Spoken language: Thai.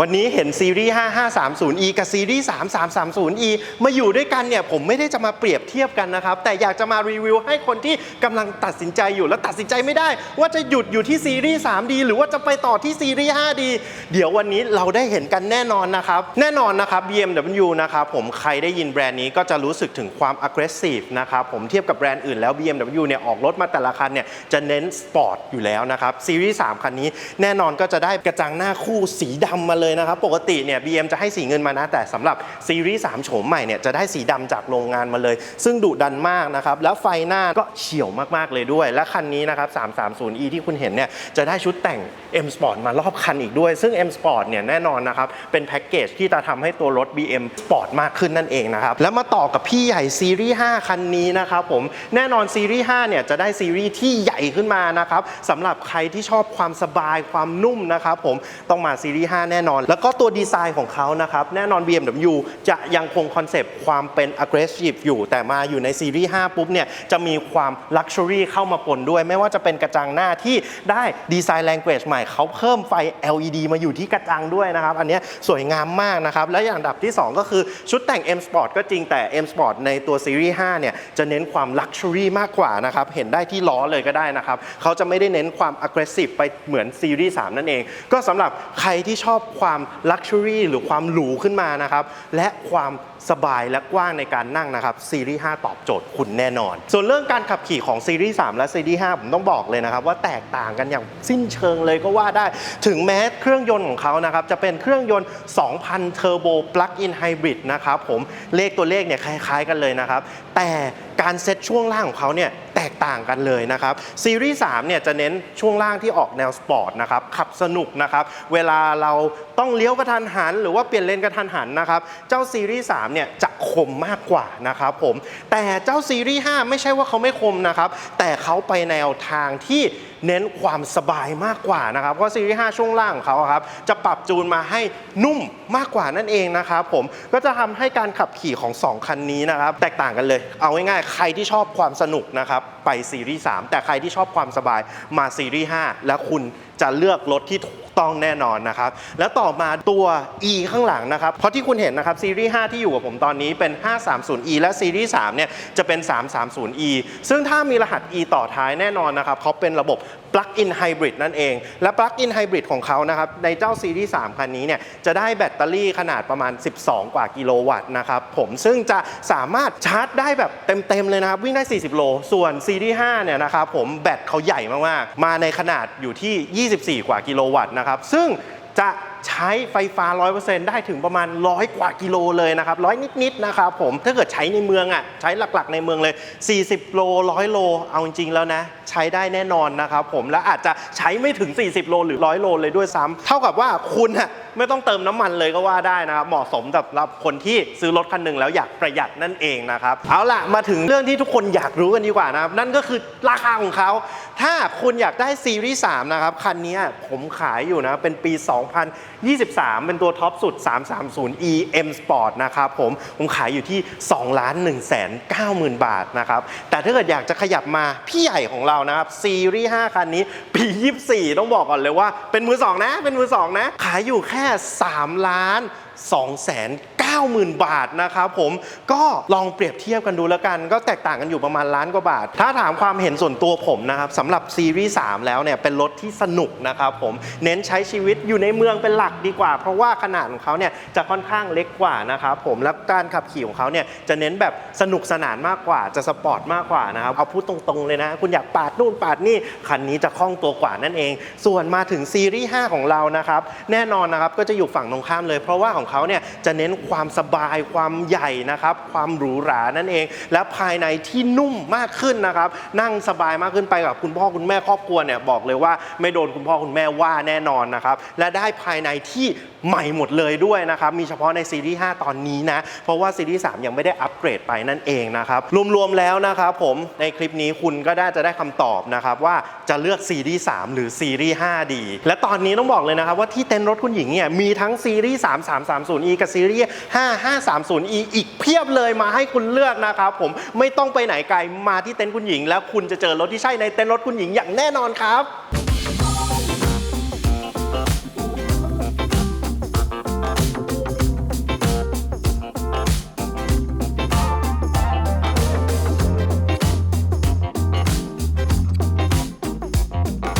วันนี้เห็นซีรีส์ 5530e กับซีรีส์ 3330e มาอยู่ด้วยกันเนี่ยผมไม่ได้จะมาเปรียบเทียบกันนะครับ แต่อยากจะมารีวิวให้คนที่กำลังตัดสินใจอยู่ แล้วตัดสินใจไม่ได้ ว่าจะหยุดอยู่ที่ซีรีส์ 3D หรือว่าจะไปต่อที่ซีรีส์ 5D เดี๋ยววันนี้เราได้เห็นกันแน่นอนนะครับแน่นอนนะครับ BMW นะครับผมใครได้ยินแบรนด์นี้ก็จะรู้สึกถึงความ aggressive นะครับผมเทียบกับแบรนด์อื่นแล้ว BMW เนี่ยออกรถมาแต่ละคันเนี่ยจะเน้นสปอร์ตอยู่แล้วนะครับซีรีส์3คันนี้แน่นอนก็จะได้กระจังหน้าคู่สีดำมาเลยนะครับ ปกติเนี่ย BM จะให้สีเงินมานะ แต่สำหรับซีรีส์3โฉมใหม่เนี่ย จะได้สีดำจากโรงงานมาเลย ซึ่งดุดันมากนะครับ แล้วไฟหน้าก็เฉียวมาก ๆ เลยด้วย และคันนี้นะครับ 330e ที่คุณเห็นเนี่ย จะได้ชุดแต่ง M Sport มารอบคันอีกด้วย ซึ่ง M Sport เนี่ยแน่นอนนะครับ เป็นแพ็กเกจที่จะทำให้ตัวรถ BM Sport มากขึ้นนั่นเองนะครับ แล้วมาต่อกับพี่ใหญ่ซีรีส์5คันนี้นะครับผม แน่นอนซีรีส์5เนี่ยจะได้ซีรีส์ที่ใหญ่ขึ้นมานะครับสำหรับใครที่ชอบความสบายความนุ่มนะครับผมต้องมาซีรีส์5แน่นอนแล้วก็ตัวดีไซน์ของเขานะครับ แน่นอน BMW จะยังคงคอนเซปต์ความเป็น aggressive อยู่ แต่มาอยู่ในซีรีส์ 5 ปุ๊บเนี่ย จะมีความ luxury เข้ามาปนด้วย ไม่ว่าจะเป็นกระจังหน้าที่ได้ดีไซน์ language ใหม่เขาเพิ่มไฟ LED มาอยู่ที่กระจังด้วยนะครับ อันนี้สวยงามมากนะครับ และอย่างดับที่ 2 ก็คือชุดแต่ง M Sport ก็จริงแต่ M Sport ในตัวซีรีส์ 5 เนี่ย จะเน้นความ luxury มากกว่านะครับ เห็นได้ที่ล้อเลยก็ได้นะครับเขาจะไม่ได้เน้นความ aggressive ไปเหมือนซีรีส์ 3 นั่นเอง ก็สำหรับใครที่ชอบความ luxury หรือความหรูขึ้นมานะครับ และความสบายและกว้างในการนั่งนะครับ ซีรีส์ 5 ตอบโจทย์คุณแน่นอน ส่วนเรื่องการขับขี่ของซีรีส์ 3 และซีรีส์ 5 ผมต้องบอกเลยนะครับ ว่าแตกต่างกันอย่างสิ้นเชิงเลยก็ว่าได้ ถึงแม้เครื่องยนต์ของเขานะครับ จะเป็นเครื่องยนต์ 2,000 เทอร์โบปลั๊กอินไฮบริดนะครับผมเลขตัวเลขเนี่ยคล้ายๆกันเลยนะครับ แต่ การเซตช่วงล่างของเขาเนี่ยแตกต่างกันเลยนะครับซีรีส์3เนี่ยจะเน้นช่วงล่างที่ออกแนวสปอร์ตนะครับขับสนุกนะครับเวลาเราต้องเลี้ยวกระทันหัน หรือว่าเปลี่ยนเลนกระทันหันนะครับเจ้าซีรีส์3เนี่ยจะคมมากกว่านะครับผมแต่เจ้าซีรีส์5ไม่ใช่ว่าเขาไม่คมนะครับแต่เขาไปแนวทางที่ เน้นความสบายมากกว่านะครับเพราะซีรีส์5ช่วงล่างของเขาครับจะปรับจูนมาให้นุ่มมากกว่านั่นเองนะครับผมก็จะทำให้การขับขี่ของ 2 คันนี้นะครับแตกต่างกันเลย เอาง่ายๆใครที่ชอบความสนุกนะครับไปซีรีส์3แต่ใครที่ชอบความสบายมาซีรีส์5แล้วคุณ จะเลือกรถที่ถูกต้องแน่นอนนะครับ แล้วต่อมาตัว E ข้างหลังนะครับ เพราะที่คุณเห็นนะครับซีรีส์ 5 ที่อยู่กับผมตอนนี้เป็น 530e และซีรีส์ 3 เนี่ยจะเป็น 330e ซึ่งถ้ามีรหัส E ต่อท้ายแน่นอนนะครับเขาเป็นระบบ Plug-in Hybrid นั่นเอง และ Plug-in Hybrid ของเขานะครับ ในเจ้าซีรีส์3คันนี้เนี่ยจะได้แบตเตอรี่ขนาดประมาณ 12 กว่ากิโลวัตต์นะครับผมซึ่งจะสามารถชาร์จได้แบบเต็ม ๆ เลยนะครับ วิ่งได้ 40 โล ส่วนซีรีส์5เนี่ยนะครับผมแบตเขาใหญ่มาก ๆ มาในขนาดอยู่ที่ 24 กว่ากิโลวัตต์นะครับซึ่งจะ ใช้ไฟฟ้า 100%ได้ถึงประมาณ 100 กว่ากิโลเลยนะครับร้อยนิดๆนะครับผมถ้าเกิดใช้ในเมืองอะใช้หลักๆในเมืองเลย 40 โล 100 โล เอาจริงๆแล้วนะ ใช้ได้แน่นอนนะครับผมและอาจจะใช้ไม่ถึง 40 โลหรือ 100 โลเลยด้วยซ้ำเท่ากับว่าคุณอะไม่ต้องเติมน้ำมันเลยก็ว่าได้นะครับ เหมาะสมสำหรับคนที่ซื้อรถคันหนึ่งแล้วอยากประหยัดนั่นเองนะครับ เอาล่ะ มาถึงเรื่องที่ทุกคนอยากรู้กันดีกว่านะครับ นั่นก็คือราคาของเขา ถ้าคุณอยากได้ซีรีส์3นะครับ คันนี้ผมขายอยู่นะ เป็นปี23 เป็นตัวท็อปสุด 330e M Sport นะครับผมผมขายอยู่ที่ 2 ล้าน1แสน9หมื่นบาทนะครับแต่ถ้าเกิดอยากจะขยับมาพี่ใหญ่ของเรานะครับซีรีส์5คันนี้ปี 24 ต้องบอกก่อนเลยว่าเป็นมือ2นะ เป็นมือ2นะ ขายอยู่แค่ 3 ล้าน2แสน 90,000 บาทนะครับผมก็ลองเปรียบเทียบกันดูแล้วกัน ก็แตกต่างกันอยู่ประมาณล้านกว่าบาท ถ้าถามความเห็นส่วนตัวผมนะครับสำหรับซีรีส์3แล้วเนี่ยเป็นรถที่สนุกนะครับผมเน้นใช้ชีวิตอยู่ในเมืองเป็นหลักดีกว่า เพราะว่าขนาดของเขาเนี่ยจะค่อนข้างเล็กกว่านะครับผมแล้วการขับขี่ของเขาเนี่ยจะเน้นแบบสนุกสนานมากกว่าจะสปอร์ตมากกว่านะครับเอาพูดตรงๆเลยนะ คุณอยากปาดนู่นปาดนี่คันนี้จะคล่องตัวกว่านั่นเอง ส่วนมาถึงซีรีส์5ของเรานะครับแน่นอนนะครับก็จะอยู่ฝั่งตรงข้ามเลย เพราะว่าของเขาเนี่ยจะเน้นความความสบายความใหญ่นะครับ ความหรูหรานั่นเอง และภายในที่นุ่มมากขึ้นนะครับ นั่งสบายมากขึ้นไปกับคุณพ่อคุณแม่ครอบครัวเนี่ยบอกเลยว่าไม่โดนคุณพ่อคุณแม่ว่าแน่นอนนะครับ และได้ภายในที่ใหม่หมดเลยด้วยนะครับ มีเฉพาะในซีรีส์ 5 ตอนนี้นะ เพราะว่าซีรีส์ 3 ยังไม่ได้อัปเกรดไปนั่นเองนะครับ รวมๆแล้วนะครับผม ในคลิปนี้คุณก็ได้จะได้คำตอบนะครับว่าจะเลือกซีรีส์ 3 หรือซีรีส์ 5 ดี และตอนนี้ต้องบอกเลยนะครับว่าที่เต็นท์รถคุณหญิงเนี่ยมีทั้งซีรีส์ 3330e กับซีรีส์ 5530e อีกเพียบเลยมาให้คุณเลือกนะครับผมไม่ต้องไปไหนไกลมาที่เต็นท์คุณหญิง แล้วคุณจะเจอรถที่ใช่ในเต็นท์รถคุณหญิงอย่างแน่นอนครับ